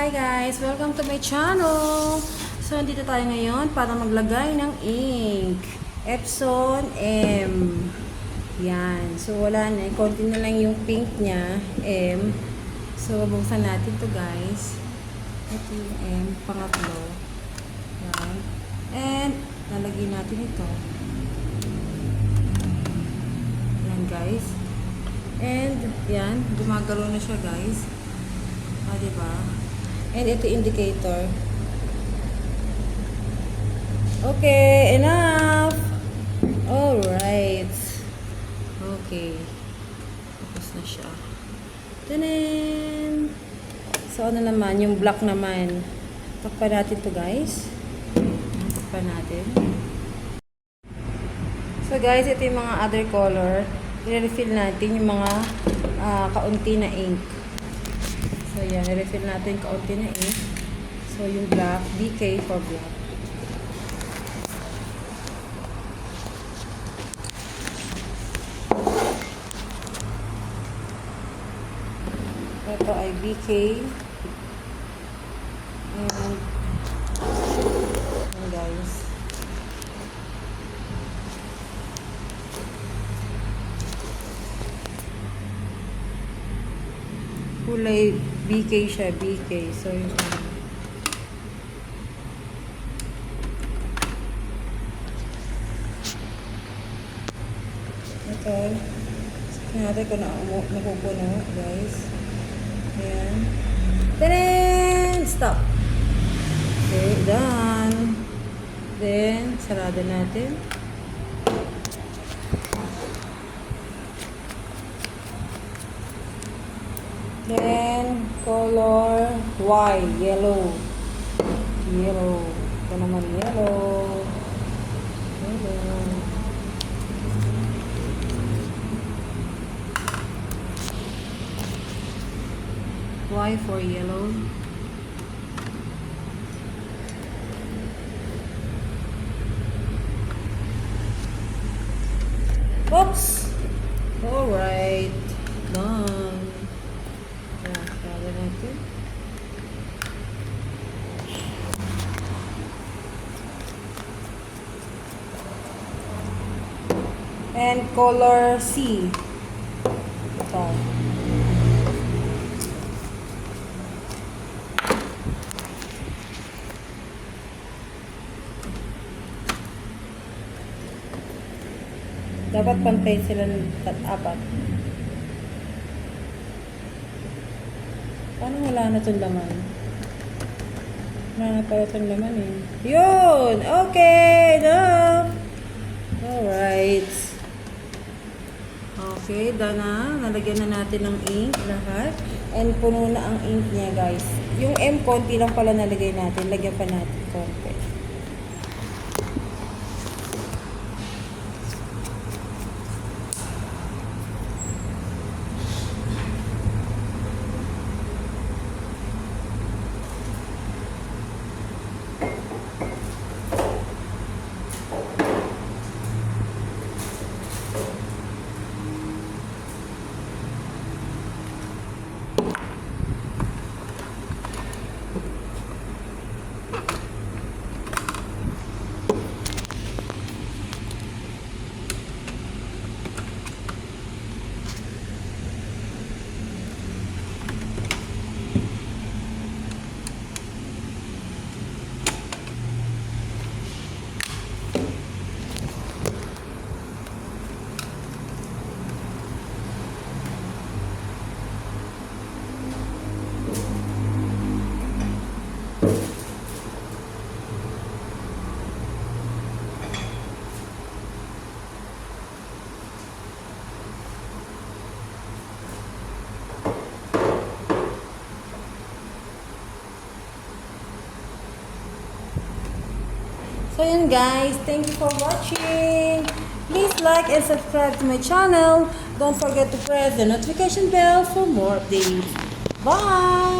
Hi guys! Welcome to my channel! So, dito tayo ngayon para maglagay ng ink. Epson M. Yan. So, wala na. Konti na lang yung pink niya. M. So, buksan natin to guys. Ito yung M. Pangatlo. Yan. And, lalagyan natin ito. Yan guys. And, yan. Gumagalaw na siya guys. Ah, diba? And ito indicator. Okay, enough! Alright. Okay. Tapos na siya. Tanan! So, ano naman? Yung black naman. Takpan natin to guys. Takpan natin. So guys, ito yung mga other color. I-refill natin yung mga ah, kaunti na ink. So yan, i-refill natin kaunti na ink. So yung black, BK for black. Ito ay BK. And, yan guys. Kulay BK siya, BK. So, ano. Ito. Tingnan natin kung na napupuno, guys. Ayan. Tadaan! Stop. Okay, done. Then, sarado natin. Then, color Y, yellow. Yellow. Ito naman yellow. Yellow. Y for yellow. Oops! Done. Yan, kaya natin. And color C. Ito. Dapat pantay sila ng apat. Paano wala na itong laman? Wala na pala itong laman eh. Yun! Okay! Enough! Alright. Okay, done na. Nalagyan na natin ng ink lahat. And puno na ang ink niya, guys. Yung M, konti lang pala nalagay natin. Lagyan pa natin konti. So yun guys, thank you for watching. Please like and subscribe to my channel. Don't forget to press the notification bell for more updates. Bye!